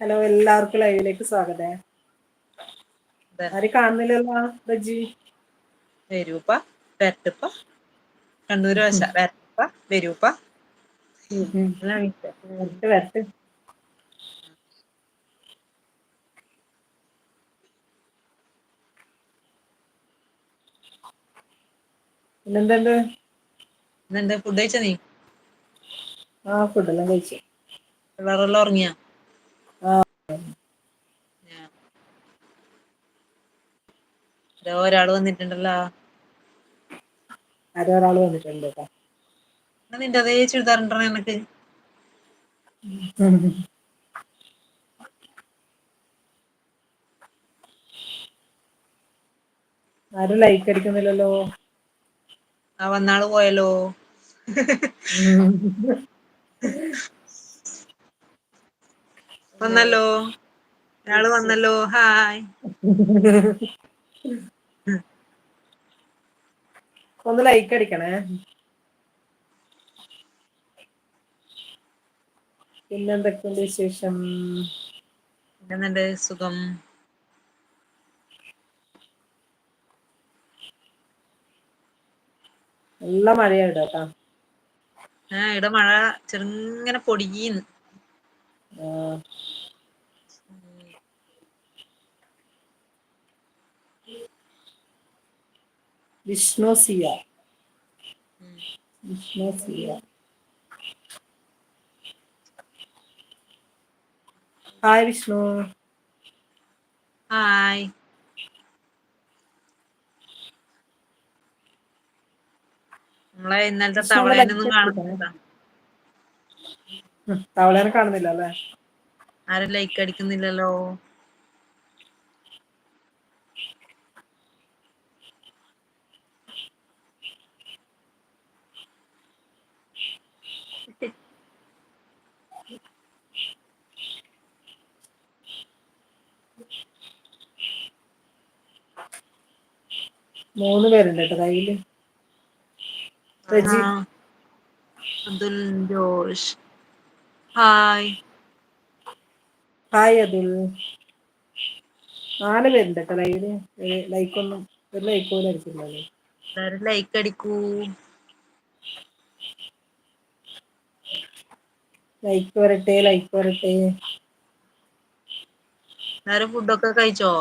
Hello എല്ലാവർക്കും ലൈവിലേക്ക് സ്വാഗതം. ആരും കാണുന്നില്ലല്ലോ ബജി വരൂപ്പ വരട്ടുപ്പ. കണ്ണൂര് വശ. വരട്ടുപ്പ വരൂപ്പ. വരട്ടെ പിന്നെന്തുണ്ട്? ഇന്നെന്താ ഫുഡ് കഴിച്ച നീ? ആ ഫുഡെല്ലാം കഴിച്ചു. പിള്ളേരെല്ലാം ഉറങ്ങിയാ ആ. ഞാൻ- ദേ ഒരാൾ വന്നിട്ടുണ്ടല്ലോ. ആരോ വന്നിട്ടുണ്ട് കേട്ടോ എന്നാ നിന്റെ അതേ ചുരിദാറുണ്ടോ എനക്ക് ആരും ലൈക്ക് അടിക്കുന്നില്ലല്ലോ. ആ വന്നാൾ പോയല്ലോ. വന്നല്ലോ. ഒരാൾ വന്നല്ലോ. ഹായ് ഒന്ന് ലൈക്ക് അടിക്കണേ. പിന്നെന്തൊക്കെയുണ്ട് വിശേഷം? പിന്നെന്തുണ്ട്? സുഖം. നല്ല മഴയുണ്ട് കേട്ടോ ആ ഇവിടെ മഴ ചെറുങ്ങനെ പൊടിയീന്ന് ആ, വിഷ്ണു സിയ വിഷ്ണു സിയ ഹായ് വിഷ്ണു. ഹായ്. നമ്മളെ ഇന്നലത്തെ തവളേനൊന്നും. കാണുന്നില്ല തവളേനെ കാണുന്നില്ല അല്ലേ ആരും ലൈക്ക് അടിക്കുന്നില്ലല്ലോ. മൂന്ന് പേരുണ്ട് കേട്ടോ കയ്യിൽ? റജി. അതുൽ ജോഷ്. ഹായ്. ഹായ് അതുൽ. നാല് പേരുണ്ട് കേട്ടോ ലൈവിൽ ലൈക്ക് ഒന്നും ഒരു ലൈക്ക് പോലും അടിച്ചില്ലല്ലോ എല്ലാരും ലൈക്ക് അടിക്കൂ. ലൈക്ക് വരട്ടെ ലൈക്ക് വരട്ടെ. എല്ലാരും ഫുഡൊക്കെ കഴിച്ചോ?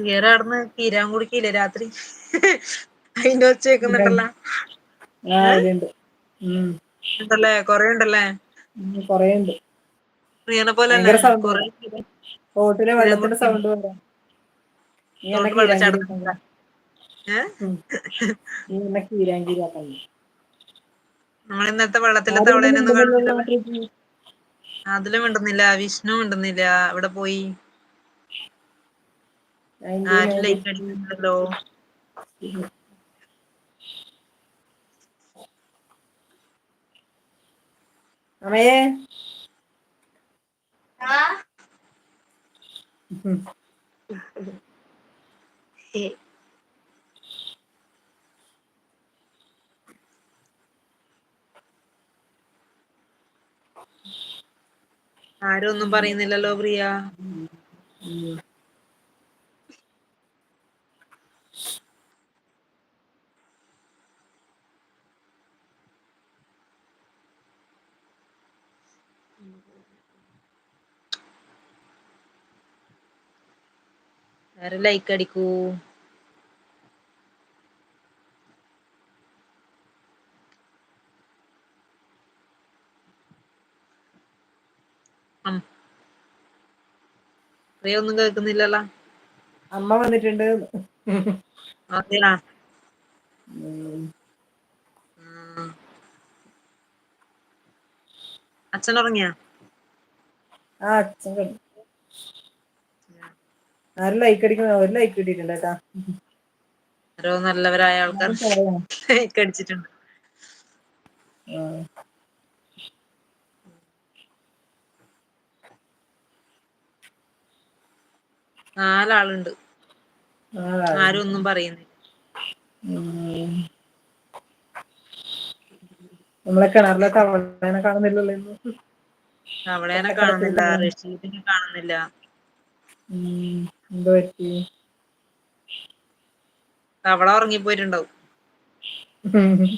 സിയറ അവിടുന്ന് തീരാൻ കുടിക്കില്ലേ രാത്രി അതിന്റെ ഒച്ച ഉണ്ടല്ലേ? കൊറേ ഉണ്ടല്ലേ? നമ്മളിന്നത്തെ കൊറേ ഉണ്ട്. പോലെ വെള്ളത്തിന്റെ സൗണ്ട് നമ്മൾ ഇന്നത്തെ വെള്ളത്തിലെ തവളേനൊന്നും. അതിലും മിണ്ടുന്നില്ല. വിഷ്ണു മിണ്ടുന്നില്ല. അവിടെ പോയി. അടിക്കുന്നില്ലല്ലോ അമ്മയെ? ആരും ഒന്നും പറയുന്നില്ലല്ലോ പ്രിയ. ആരും ലൈക്ക് അടിക്കൂ. പ്രിയ ഒന്നും കേൾക്കുന്നില്ലല്ലോ അമ്മ വന്നിട്ടുണ്ട് അതെയാ. അച്ഛൻ ഉറങ്ങിയാ ആ അച്ഛൻ കിടന്നു. ആരും ലൈക്ക് അടിക്കുന്ന ഒരു ലൈക്ക് കിട്ടിയിട്ടുണ്ട് കേട്ടാ. ഓരോ നല്ലവരായ ആൾക്കാർ ലൈക്ക് അടിച്ചിട്ടുണ്ട്. നാലാളുണ്ട്. ആരും ഒന്നും പറയുന്നില്ല. നമ്മളെ കിണറിലെ തവളേനെ കാണുന്നില്ലല്ലോ ഇന്ന്. തവളേനെ കാണുന്നില്ല റഷീദിനെ കാണുന്നില്ല. എന്ത് പറ്റി? തവള ഉറങ്ങിപ്പോയിട്ടുണ്ടാവും. പോയിട്ടുണ്ടാവും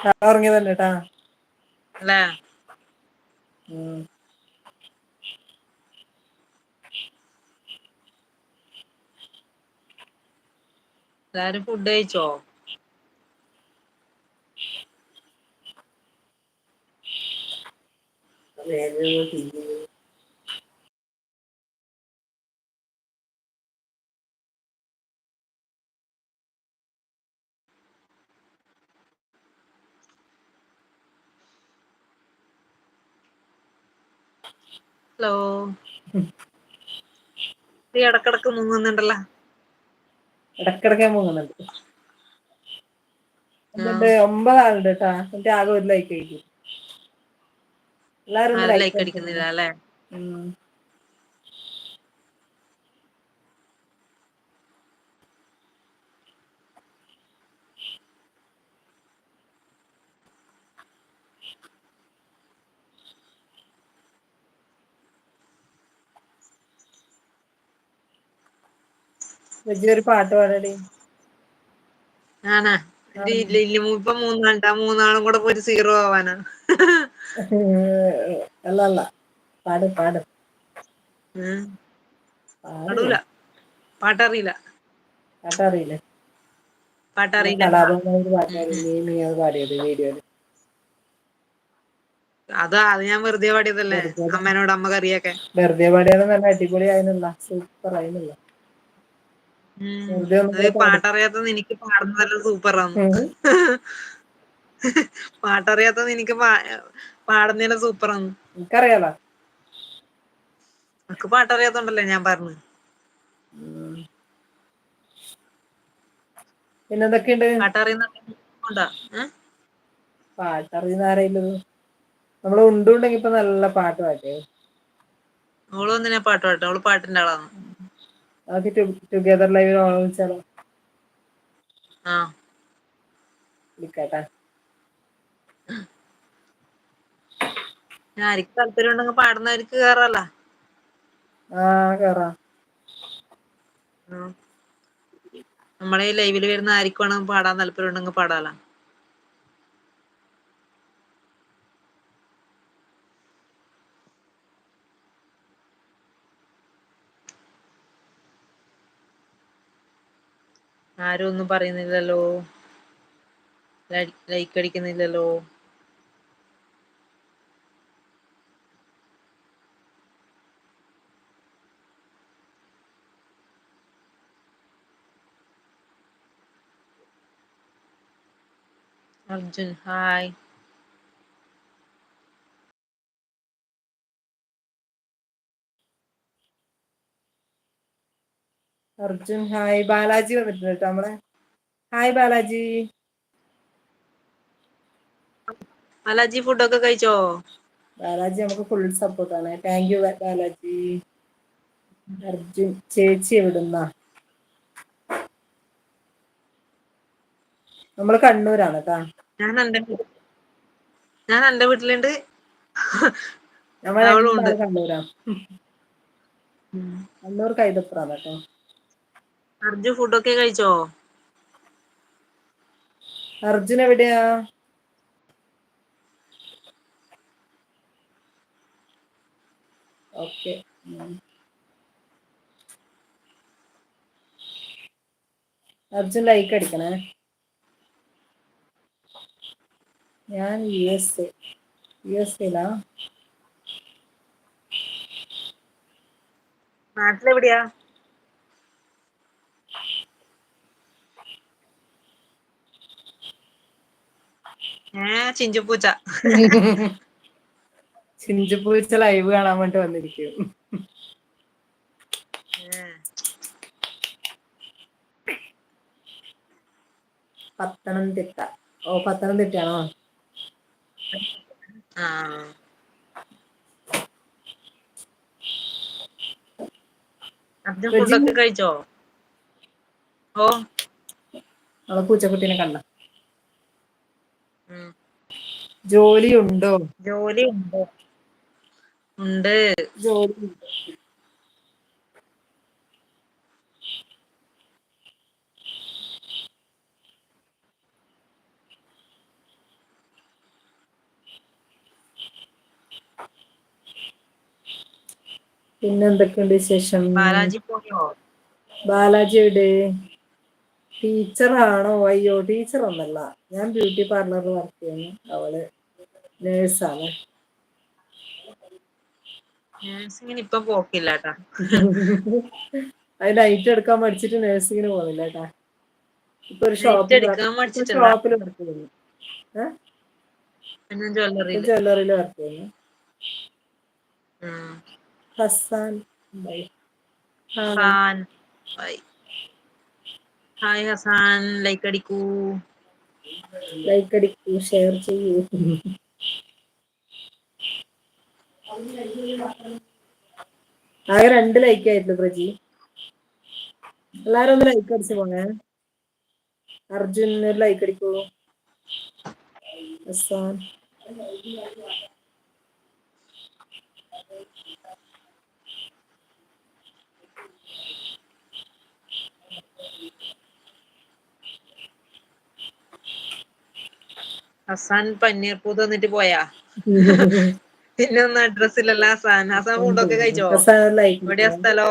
തവള ഉറങ്ങിയതല്ലേട്ടാ അല്ലേ. എല്ലാരും ഫുഡ് കഴിച്ചോ? ഹലോ. നീ ഇടക്കിടക്ക് മുങ്ങുന്നുണ്ടല്ലോ. ഇടക്കിടക്ക് ഞാൻ മുങ്ങുന്നുണ്ട്. ഒമ്പതാളുണ്ട് കേട്ടാ എന്റെ ആകെ ഒരു ലൈക്ക് ആയിരിക്കും എല്ലാരും ലൈക്ക് അടിക്കുന്നില്ല അല്ലെ? ഒരു പാട്ട് ആണാ. ഇപ്പൊ മൂന്നാളുണ്ട്. മൂന്നാളും കൂടെ പോയിട്ട് സീറോ ആവാനാ. അല്ല അല്ല. പാട് പാട്. പാടൂല. പാട്ടറിയില്ല. പാടിയത് വീഡിയോയിൽ അതാ അത് ഞാൻ വെറുതെ പാടിയതല്ലേ? അമ്മേനോട് അമ്മ കറിയൊക്കെ. വെറുതെ പാടിയാലും നല്ല അടിപൊളി ആയിരുന്നില്ല സൂപ്പർ ആയിരുന്നില്ല. ഉം. എനിക്ക് പാടുന്നതല്ല അത് കൂടെ പാട് പാട്ടറിയാത്ത നിനക്ക് പാടുന്നതെല്ലാം സൂപ്പറാന്ന് ഉം. പാട്ടറിയാത്ത ആണ് സൂപ്പറാന്ന് എനിക്കറിയാലോ. നിനക്ക് പാട്ടറിയാത്തോണ്ടല്ലേ ഞാൻ പറഞ്ഞു. പിന്നെന്തൊക്കെയുണ്ട് പാട്ടറിയുന്ന ഉണ്ടാ ഏഹ് പാട്ടറിയുന്ന ആരേലും നമ്മൾ ഉണ്ടുണ്ടെങ്കി ഇപ്പൊ നല്ല പാട്ട് പാട്ടേ. അവൾ എന്തിനാ പാട്ട് പാട്ടെ. അവൾ പാട്ടിന്റെ ആളാണ്. നമുക്ക് ടുഗദർ ലൈവിൽ ഓളെ വിളിച്ചാലോ? ആഹ് വിളിക്കാട്ടാ. ആര്ക്ക് താല്പര്യം ഉണ്ടെങ്കിൽ പാടുന്നവർക്ക് കേറാലോ. ആഹ് കേറാം. ആഹ് നമ്മളെ ലൈവിൽ വരുന്ന ആർക്കും വേണമെങ്കിൽ പാടാൻ താല്പര്യം ഉണ്ടെങ്കിൽ പാടാലോ. ആരും ഒന്നും പറയുന്നില്ലല്ലോ. ലൈക്ക് അടിക്കുന്നില്ലല്ലോ. അർജുൻ ഹായ് അർജുൻ ഹായ് ബാലാജി വന്നിട്ടുണ്ട് കേട്ടോ നമ്മളെ. ഹായ് ബാലാജി. ബാലാജി ഫുഡൊക്കെ കഴിച്ചോ? ബാലാജി നമുക്ക് ഫുൾ സപ്പോർട്ട് ആണ്. Thank you Balaji. അർജുൻ ചേച്ചി എവിടുന്നാ? നമ്മൾ കണ്ണൂരാണ് ഞാൻ എന്റെ ഞാൻ വീട്ടിലുണ്ട്. കണ്ണൂരാ. കണ്ണൂർ കൈതപ്പുറാണ് കേട്ടോ അർജുൻ ഫുഡൊക്കെ കഴിച്ചോ? അർജുൻ എവിടെയാ? ഓക്കെ. അർജുൻ ലൈക്ക് അടിക്കണേ. ഞാൻ U S A U S എയിലാ നാട്ടിലെവിടെയാ? ചിഞ്ചുപൂച്ച. ചിഞ്ചുപൂച്ച ലൈവ് കാണാൻ വേണ്ടി വന്നിരിക്കും. പത്തനംതിട്ട. ഓ പത്തനംതിട്ടയാണോ? അബ്ദുൾ ഫുഡൊക്കെ കഴിച്ചോ? ഓ. അവളെ പൂച്ചക്കുട്ടീനെ ജോലി ഉണ്ടോ ജോലി ഉണ്ടോ ഉണ്ട്. ജോലി പിന്നെ എന്തൊക്കെയുണ്ട് വിശേഷം? ബാലാജി പോയോ? ബാലാജി എവിടെ? ടീച്ചറാണോ? അയ്യോ ടീച്ചർ ഒന്നല്ല ഞാൻ ബ്യൂട്ടി പാർലറിൽ വർക്ക് ചെയ്യുന്നു. അവൾ നേഴ്സാണ്. നേഴ്സിങ്ങിന് ഇപ്പൊ പോക്കില്ല കേട്ടാ അത് നൈറ്റ് എടുക്കാൻ പഠിച്ചിട്ട് നേഴ്സിങ്ങിന് പോകുന്നില്ല കേട്ടാ ഇപ്പൊ ഒരു ഷോപ്പ് ഷോപ്പിൽ. ഷോപ്പിൽ വർക്ക് ചെയ്യുന്നു. ജ്വല്ലറിയിൽ വർക്ക് ചെയ്യുന്നു. ഉം. ഹസാൻ ബൈ. ആ, Hasan bye hi Hasan like അടിക്കൂ like അടിക്കൂ ഷെയർ ചെയ്യൂ. ആകെ രണ്ട് ലൈക്ക് ആയിരുന്നു പ്രജി. എല്ലാരും ഒന്ന് ലൈക്ക് അടിച്ചു പോണേ. അർജുൻ ഒരു ലൈക്ക് അടിക്കൂ. ഹസാൻ ഹസാൻ പന്നീർ പൂത്ത് വന്നിട്ട് പോയാ? പിന്നെ ഒന്നും അഡ്രസ് ഇല്ലല്ലോ ഹസാൻ. ഹസാൻ ഫുഡൊക്കെ കഴിച്ചോ? എവിടെയാ സ്ഥലോ?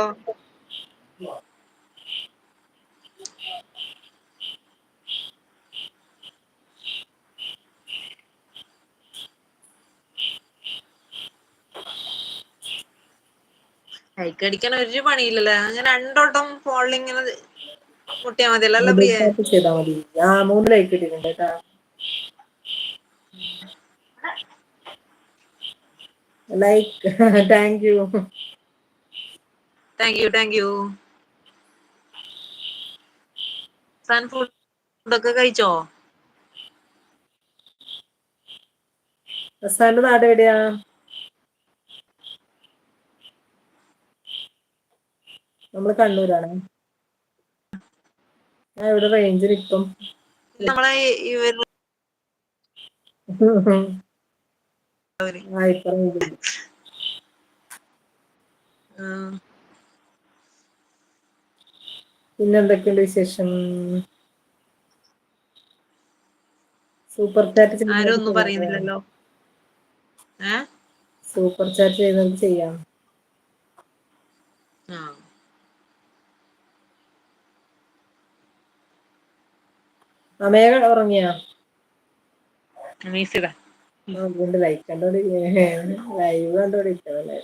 ലൈക്ക് അടിക്കാൻ ഒരു പണിയില്ലല്ലോ. അങ്ങനെ രണ്ടോട്ടം ഫോളിങ്ങനെ ഇങ്ങനെ മുട്ടിയാ മതിയല്ലോ അല്ല പ്രിയ? മൂന്ന് ലൈക്ക് ഇട്ടിട്ടുണ്ട് കേട്ടാ. Like thank you thank you thank you ഫുഡൊക്കെ കഴിച്ചോ? ഹസാന്റെ നാട് എവിടെയാ? നമ്മൾ കണ്ണൂരാണ്. ഞാൻ ഇവിടെ റേഞ്ചിൽ ഇപ്പം. നമ്മളെ ഇവർ ആ ഇപ്പൊ range ഉണ്ട്. ഉം. പിന്നെ എന്തൊക്കെയുണ്ട് വിശേഷം? സൂപ്പർ ചാറ്റ് ആരും ഒന്നും പറയുന്നില്ലല്ലോ. ഏ? സൂപ്പർ ചാറ്റ് ചെയ്യുന്നത് ചെയ്യാം. അമേഘ ഉറങ്ങിയാ? മീസിടാ അതുകൊണ്ട് ലൈക്ക് കണ്ടോണ്ട് ലൈവ് കണ്ടോണ്ടിരിക്കണല്ലേ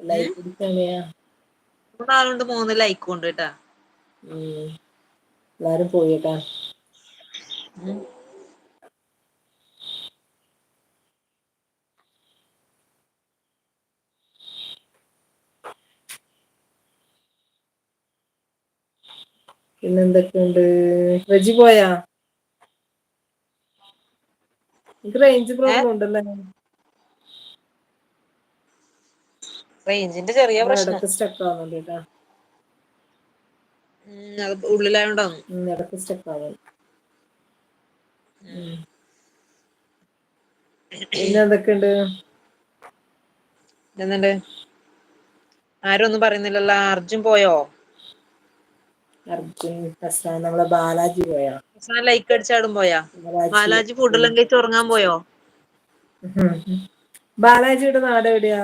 ലൈക്ക് മൂന്നാളുണ്ട് മൂന്ന് ലൈക്ക് ഉണ്ട് കേട്ടാ. എല്ലാരും പോയിട്ടാ പിന്നെന്തൊക്കെയുണ്ട് റജി പോയാ? എനിക്ക് റേഞ്ച് പ്രോബ്ലം ഉണ്ടല്ലേ? റേഞ്ചിന്റെ ചെറിയ പ്രശ്നം. സ്റ്റക്ക് ആവുന്നുണ്ട് കേട്ടാ. അത് ഉള്ളിലായോണ്ടാവും ഇടയ്ക്ക് സ്റ്റക്ക് ആവുന്നു. പിന്നെ എന്തൊക്കെയുണ്ട്? എന്തുണ്ട് ആരും ഒന്നും പറയുന്നില്ലല്ലോ. അർജുൻ പോയോ? അർജുൻ നമ്മളെ ബാലാജി പോയാ? ഹസാൻ ലൈക്ക് അടിച്ചാടും പോയാ. ബാലാജി. ഫുഡെല്ലാം കഴിച്ച് ഉറങ്ങാൻ പോയോ. ബാലാജിയുടെ നാട് എവിടെയാ?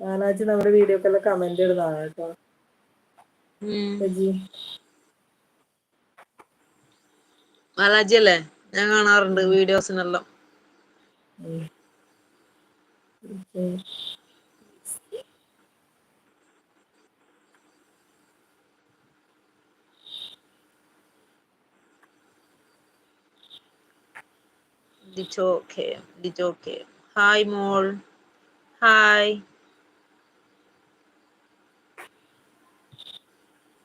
ബാലാജി നമ്മുടെ വീഡിയോക്കെല്ലാം കമന്റ് ഇടുന്നതാണ് കേട്ടോ. ബാലാജി. അല്ലേ? ഞാൻ കാണാറുണ്ട് വീഡിയോസിനെല്ലാം. ഡിജോക്കെ ഡിജോക്കെ ഹായ് മോൾ ഹായ്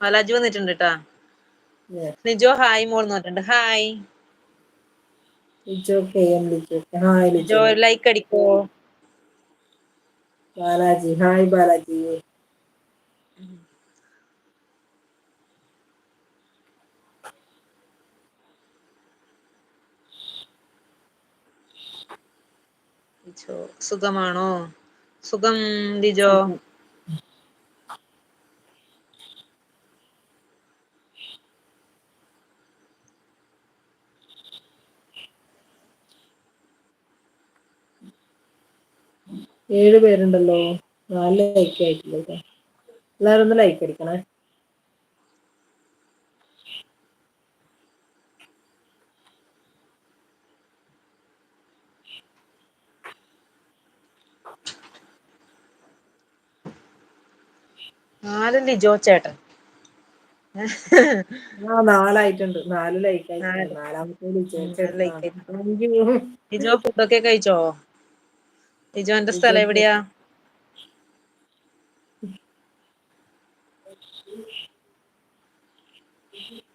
ബാലാജി വന്നിട്ടുണ്ട് കേട്ടാ. നിജോ ഹായ് മോൾ എന്ന് പറഞ്ഞിട്ടുണ്ട്. ഹായ് ലിജോ ലിജോ ലിജോ. ലിജോ ലൈക്ക് അടിക്കോ? ബാലാജി. ഹായ് ബാലാജി. ലിജോ സുഖമാണോ? സുഖം ലിജോ? ഏഴ് പേരുണ്ടല്ലോ. നാല് ലൈക്ക് ആയിട്ടില്ല? എല്ലാവരും ഒന്ന് ലൈക്ക് അടിക്കണേ. നാല് ലിജോ ചേട്ടൻ. ആ നാലായിട്ടുണ്ട്. നാല് ലൈക്ക് ലിജോ ഫുഡൊക്കെ കഴിച്ചോ? ലിജോന്റെ സ്ഥലം എവിടെയാ?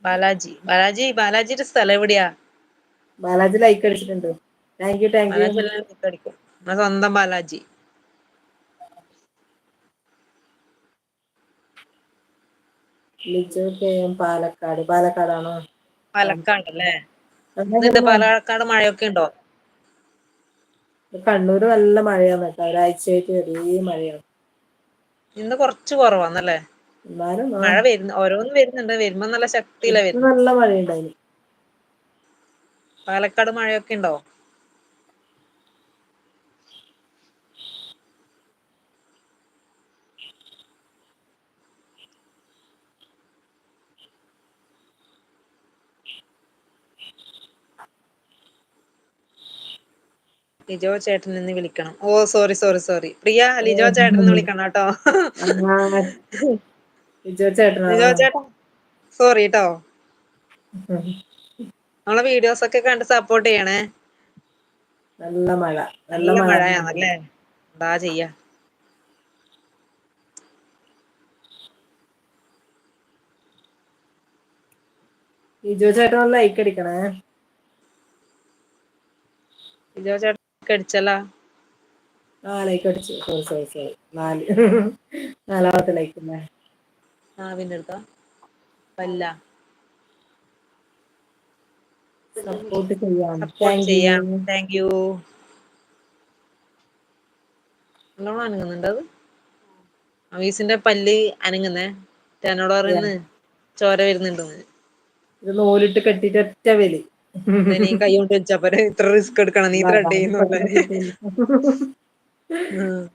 ബാലാജി. ബാലാജി ബാലാജിയുടെ സ്ഥലം എവിടെയാ? ബാലാജി ലൈക്ക് അടിച്ചിട്ടുണ്ട്. താങ്ക് യു താങ്ക് യു സ്വന്തം Balaji. Lijo K M Palakkad. പാലക്കാടാണോ? Palakkad അല്ലേ പാലക്കാട് മഴയൊക്കെ ഉണ്ടോ? കണ്ണൂര് നല്ല മഴയാണ് കേട്ടോ. ഒരാഴ്ചയായിട്ട് വലിയ മഴയാണ്. ഇന്ന് കുറച്ച് കുറവാന്നല്ലേ? മഴ വരുന്ന ഓരോന്ന് വരുന്നുണ്ട്. വരുമ്പോ നല്ല ശക്തിയിലാ വരുന്നത്. നല്ല മഴയുണ്ടായിന്. പാലക്കാട് മഴയൊക്കെ ഉണ്ടോ? ലിജോ ചേട്ടൻ എന്ന് വിളിക്കണം. ഓ sorry sorry sorry Priya Lijo ചേട്ടൻ എന്ന് വിളിക്കണം കേട്ടോ. ലിജോ ചേട്ടൻ സോറി കേട്ടോ നമ്മളെ വീഡിയോസ് ഒക്കെ കണ്ട് സപ്പോർട്ട് ചെയ്യണേ. നല്ല മഴ നല്ല മഴയാണല്ലേ? എന്താ ചെയ്യാ? ലിജോ ചേട്ടൻ ലൈക്ക് അടിക്കണേ. ലിജോ ചേട്ടൻ അടിച്ചല്ല ആ ലൈക്ക് അടിച്ചു സോറി സോറി സോറി നാല്. നാലാമത്തെ ലൈക്ക് അല്ലേ ആ പിന്നെ എടുക്കാം വല്ല. സപ്പോർട്ട് ചെയ്യാം. ചെയ്യാം. യു താങ്ക് യു നല്ലോണം അനങ്ങുന്നുണ്ട് അത്? അവീസിന്റെ പല്ല് അനങ്ങുന്നേ? എന്നോട് പറയുന്നത് ചോര വരുന്നുണ്ടെന്ന്. ഇത് നൂലിട്ട് കെട്ടിട്ട് ഒറ്റ വലി. ഈ കൈ കൊണ്ട് വെച്ചപ്പോ ഇത്ര റിസ്ക് എടുക്കണം. നീ ത്രെഡ് ചെയ്യുന്നുണ്ട്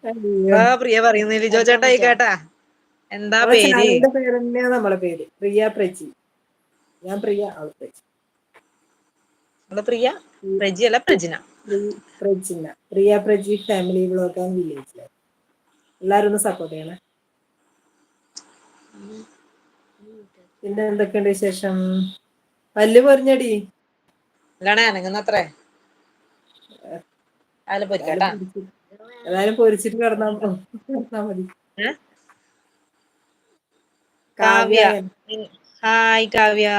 അയ്യോ. ആ പ്രിയ പറയുന്നു ലിജോ ചേട്ടാ ഈ കേട്ടാ. എന്താ പേര്? പേര് തന്നെയാ നമ്മളെ പേര്? പ്രിയ പ്രജി. ഞാൻ പ്രിയ അവൾ പ്രജി. നമ്മളെ പ്രിയ? പ്രജി അല്ല പ്രജിന. പ്രി- Prajina. Priya Praji family blog and village എല്ലാരും ഒന്ന് സപ്പോർട്ട് ചെയ്യണേ. പിന്നെ എന്തൊക്കെയുണ്ട് വിശേഷം? പല്ല് പൊരിഞ്ഞടി. അല്ലാണേ അനങ്ങുന്നത്രേ. അതിൽ പൊരിക്കാട്ടാ. ഏതായാലും പൊരിച്ചിട്ട് കിടന്നാ കിടന്നാ മതി. കാവ്യ. ഹായ് കാവ്യ.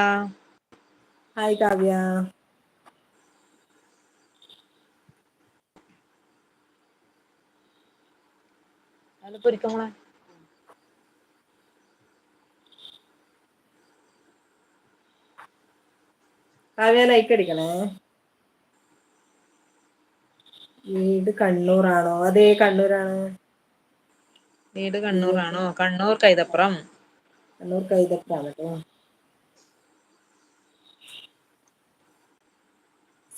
ഹായ് കാവ്യ. അതിൽ കാവ്യ ലൈക്ക് അടിക്കണേ വീട് കണ്ണൂറാണോ അതെ കണ്ണൂരാണ്. വീട് കണ്ണൂറാണോ കണ്ണൂർ കൈതപ്പുറം കണ്ണൂർ കൈതപ്പുറം കേട്ടോ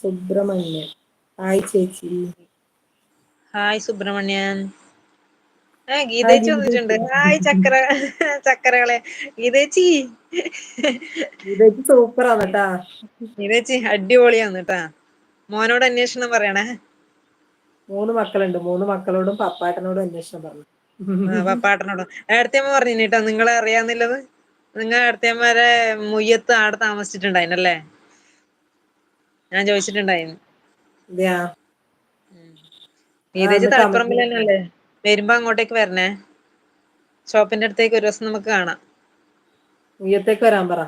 സുബ്രഹ്മണ്യൻ. ഹായ് ചേച്ചി. ഹായ് സുബ്രഹ്മണ്യൻ. ഏ ഗീതേച്ചി വന്നിട്ടുണ്ട്. ഹായ് ചക്ര ചക്കരകളെ. ഗീതേച്ചി. ഇതൊക്കെ സൂപ്പറാണ് കേട്ടാ ഗീതേച്ചി അടിപൊളിയാന്ന് കേട്ടാ മോനോട് അന്വേഷണം പറയണേ. മൂന്ന് മക്കളുണ്ട്. മൂന്ന് മക്കളോടും പപ്പാട്ടനോടും അന്വേഷണം പറഞ്ഞു. ആ, പപ്പാട്ടനോടും. അടുത്തമ്മ പറഞ്ഞു കേട്ടോ നിങ്ങളെ അറിയാന്നില്ലത്? നിങ്ങൾ അടുത്തമ്മരെ മുയ്യത്ത് ആടെ താമസിച്ചിട്ടുണ്ടായിനല്ലേ? ഞാൻ ചോദിച്ചിട്ടുണ്ടായിരുന്നു ഗീതേച്ചി അന്ന് തളിപ്പറമ്പിൽ തന്നെയല്ലേ വരുമ്പോ അങ്ങോട്ടേക്ക് വരണേ. ഷോപ്പിന്റെ അടുത്തേക്ക് ഒരു ദിവസം നമുക്ക് കാണാം. ഉയ്യത്തേക്ക് വരാൻ പറ.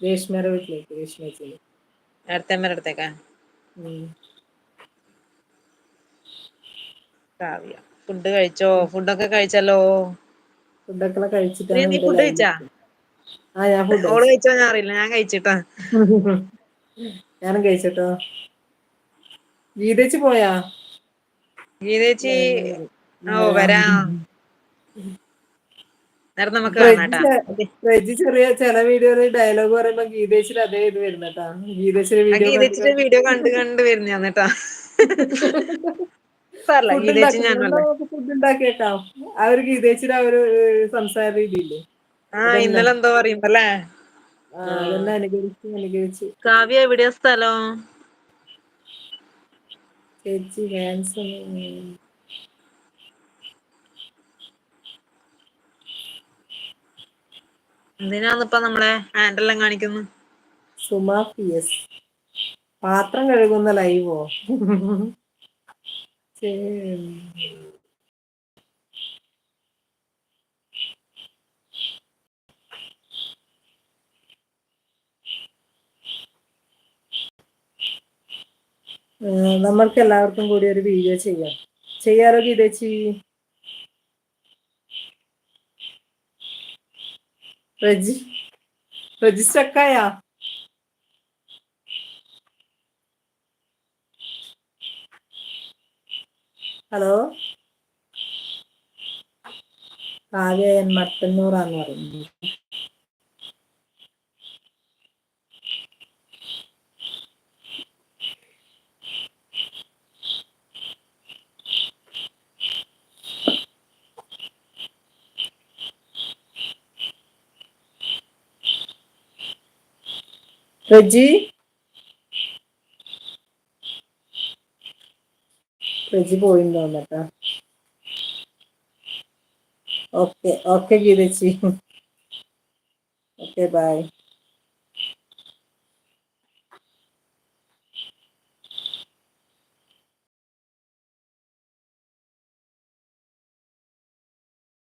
രേഷ്മയുടെ വീട്ടിലേക്ക് രേഷ്മ ചേച്ചി ഏടത്തിയമ്മയുടെ അടുത്തേക്കാ? ഉം. കാവ്യ. ഫുഡ് കഴിച്ചോ? ഫുഡൊക്കെ കഴിച്ചല്ലോ? ഫുഡൊക്കെ കഴിച്ചിട്ടാണ് നീ നീ ഇവിടെ ഫുഡ് ലൈവ് കഴിച്ചാ ആ ഞാൻ ഫുഡ് ഓൾ കഴിച്ചു. കഴിച്ചോ ഞാൻ അറിയില്ല. ഞാൻ കഴിച്ചിട്ടാ. ഞാനും കഴിച്ചിട്ടോ? ഗീതേച്ചി പോയാ? ഗീതേച്ചി ഓ വരാം. ചെറിയ ചില വീഡിയോയിൽ ഡയലോഗ് പറയുമ്പോ ഗീതേച്ചിൽ അതേ ഇത് വരുന്നട്ടാ ഗീതേച്ചിയുടെ വീഡിയോ വീഡിയോ കണ്ട് കണ്ട് വരുന്ന എന്നിട്ടാ പറല ഫുഡ് ഗീതേച്ചി ഉണ്ടാക്കും ഞാനല്ലേ നമുക്ക് ഫുഡ് ഉണ്ടാക്കിയേക്കാം. ആ ഒരു ആ സംസാര രീതിയില്ലേ? ആ ഇന്നലെ എന്തോ അനുകരിച്ച് അനുകരിച്ച്. കാവ്യ എവിടെയാ സ്ഥലം? ചേച്ചി ഹാൻസം എന്തിനാന്നിപ്പ നമ്മളെ ഹാൻഡെല്ലാം കാണിക്കുന്നു? സുമ പി പാത്രം കഴുകുന്ന ലൈവോ? നമ്മൾക്ക് എല്ലാവർക്കും കൂടി ഒരു വീഡിയോ ചെയ്യാം. ചെയ്യാറോ ഗീതേച്ചി? റെജി രജിസ്റ്റക്കായാ ഹലോ കാവ്യ എൻ മട്ടന്നൂറാന്ന് പറയുന്നത് റെജി? റെജി പോയിന്ന് തോന്നട്ടാ ഓക്കെ ഓക്കെ ഗീതച്ചി. Okay bye.